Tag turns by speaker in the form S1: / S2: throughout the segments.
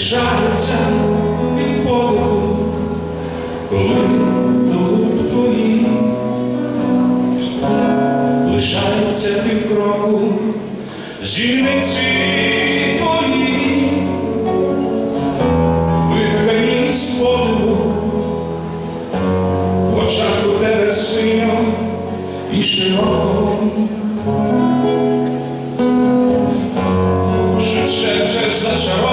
S1: шариться під подиху, коли до губ твоїх лишається півкроку жінниці твої, викані з подиву, в очах у тебе синьо і широко. Що ще вже зашарова.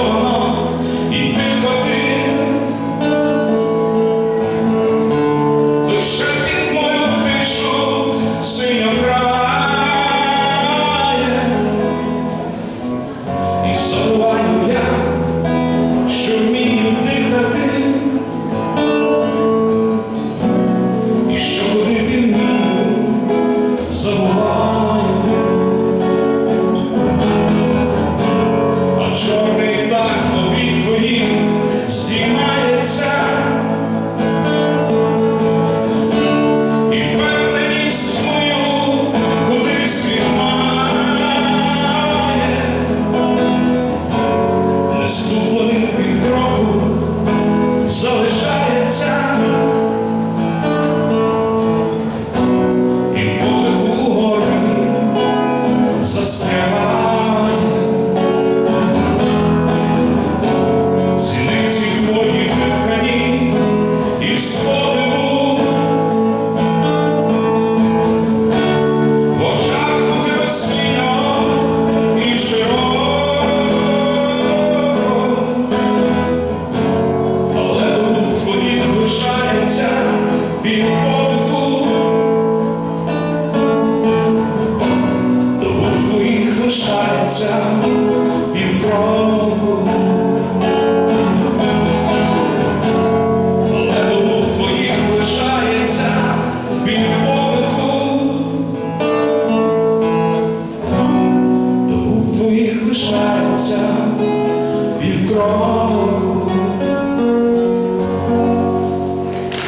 S1: Be лишається нікому.